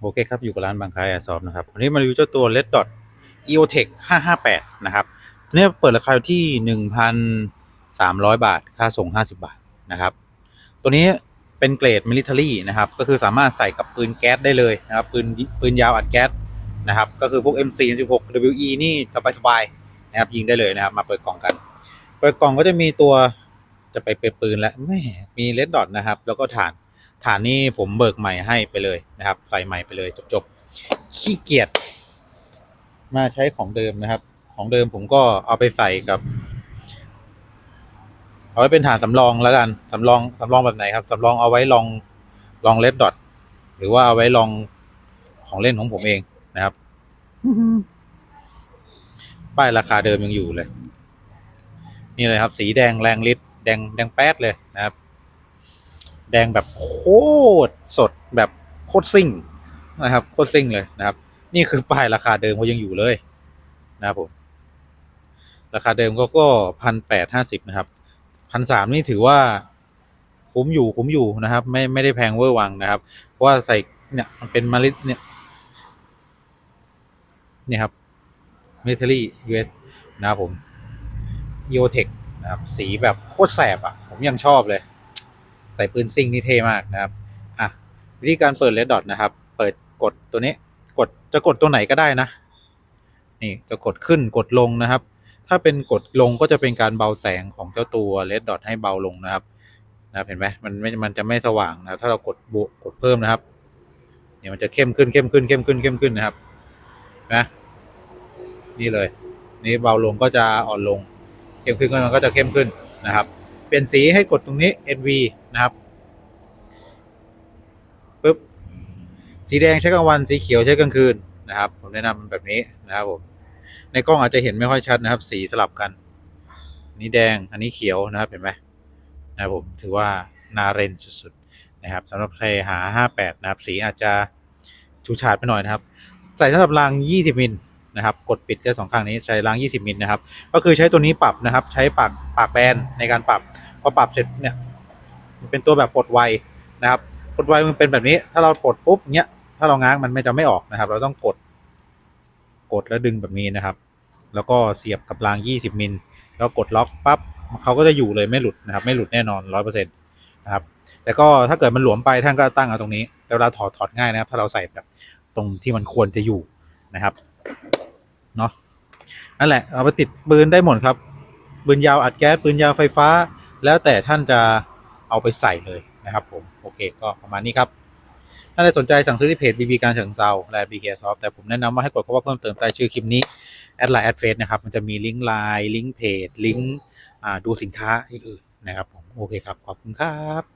โอเคครับ อยู่กับร้านบางคายแอร์ซอฟนะครับ วันนี้มารีวิวเจ้าตัว Red Dot EOTech 558 นะครับตัวนี้เปิดราคาอยู่ที่ 1,300 บาท ค่าส่ง 50 บาทนะครับ ตัวนี้เป็นเกรด Military นะครับ ก็คือสามารถใส่กับปืนแก๊สได้เลยนะครับ ปืนปืนยาวอัดแก๊สนะครับ ก็คือพวก M4 16 WE นี่สบายๆนะครับ ยิงได้เลยนะครับ มาเปิดกล่องกัน เปิดกล่องก็จะมีตัวจะไปเป็นปืนแล้วแม่มี Red Dot นะครับ แล้วก็ฐาน ฐานนี่ผมเบิกใหม่ให้ไปเลยนะครับ ใส่ใหม่ไปเลยจบๆขี้เกียจมาใช้ของเดิมนะครับ ของเดิมผมก็เอาไปใส่กับ เอาไว้เป็นฐานสำรองแล้วกันสำรองสำรองแบบไหนครับสำรองเอาไว้ลองลองเลดดอทหรือว่าเอาไว้ลองของเล่นของผมเองนะครับป้ายราคาเดิมยังอยู่เลย นี่เลยครับ สีแดงแรงฤทธิ์แดงแดงแป๊ดเลยนะครับ แดงแบบโคตรสดแบบโคตรซิ่งนะครับโคตรซิ่งเลยนะครับ นี่คือป้ายราคาเดิมเขายังอยู่เลยนะครับผมราคาเดิมก็ก็พันแปดห้าสิบนะครับพันสามนี่ถือว่าคุ้มอยู่คุ้มอยู่นะครับ ไม่ไม่ได้แพงเวอร์วังนะครับ เพราะว่าใส่เนี่ยมันเป็นมาริเนี่ยนี่ครับ military US นะครับผม EOTech นะครับ สีแบบโคตรแสบอะ ผมยังชอบเลย ใส่ปืนซิ่งนี่เท่มากนะครับอะวิธีการเปิด Red Dot นะครับ เปิดกดตัวนี้ กดจะกดตัวไหนก็ได้นะ นี่จะกดขึ้นกดลงนะครับ ถ้าเป็นกดลงก็จะเป็นการเบาแสงของเจ้าตัว Red Dot ให้เบาลงนะครับนะบเห็นไหมมันไม่มันจะไม่สว่างนะถ้าเรากดบวกกดเพิ่มนะครับเนี่ยมันจะเข้มขึ้นเข้มขึ้นเข้มขึ้นเข้มขึ้นนะครับนะนี่เลย นี่เบาลงก็จะอ่อนลง เข้มขึ้นก็มันก็จะเข้มขึ้นนะครับ เปลี่ยนสีให้กดตรงนี้ NV นะครับปึ๊บสีแดงใช้กลางวันสีเขียวใช้กลางคืนนะครับ ผมแนะนำแบบนี้นะครับผมในกล้องอาจจะเห็นไม่ค่อยชัดนะครับ สีสลับกันอันนี้แดงอันนี้เขียวนะครับเห็นไหมนะครับผมถือว่านาเรนสุดๆนะครับสำหรับใครหา 58 นะครับ สีอาจจะชูชาดไปหน่อยนะครับ ใส่สำหรับราง 20 มิล นะครับกดปิดแค่สองข้างนี้ใช้ราง 20มิลนะครับก็คือใช้ตัวนี้ปรับนะครับใช้ปากปากแบนในการปรับพอปรับเสร็จเนี่ยมันเป็นตัวแบบปลดไวนะครับปลดไวมันเป็นแบบนี้ ถ้าเราปลดปุ๊บเนี้ยถ้าเราง้างมันไม่จะไม่ออกนะครับ เราต้องกดกดแล้วดึงแบบนี้นะครับ แล้วก็เสียบกับราง 20มิลแล้วกดล็อกปั๊บเขาก็จะอยู่เลยไม่หลุดนะครับ ไม่หลุดแน่นอน 100%นะครับแต่ก็ถ้าเกิดมันหลวมไปท่านก็ตั้งเอาตรงนี้ แต่เวลาถอดถอดง่ายนะครับ ถ้าเราใส่แบบตรงที่มันควรจะอยู่นะครับ เนาะนั่นแหละเอาไปติดปืนได้หมดครับ ปืนยาวอัดแก๊สปืนยาวไฟฟ้า แล้วแต่ท่านจะเอาไปใส่เลยนะครับผม โอเค ก็ประมาณนี้ครับ ถ้าใครสนใจสั่งซื้อที่เพจ BB การเฉิงเซาและ BK Soft แต่ผมแนะนำว่าให้กดคำว่าเพิ่มเติมใต้ชื่อคลิปนี้แอดไลน์แอดเฟซนะครับ มันจะมีลิงก์ไลน์ลิงก์เพจลิงก์ดูสินค้าอื่นๆนะครับผม โอเคครับ ขอบคุณครับ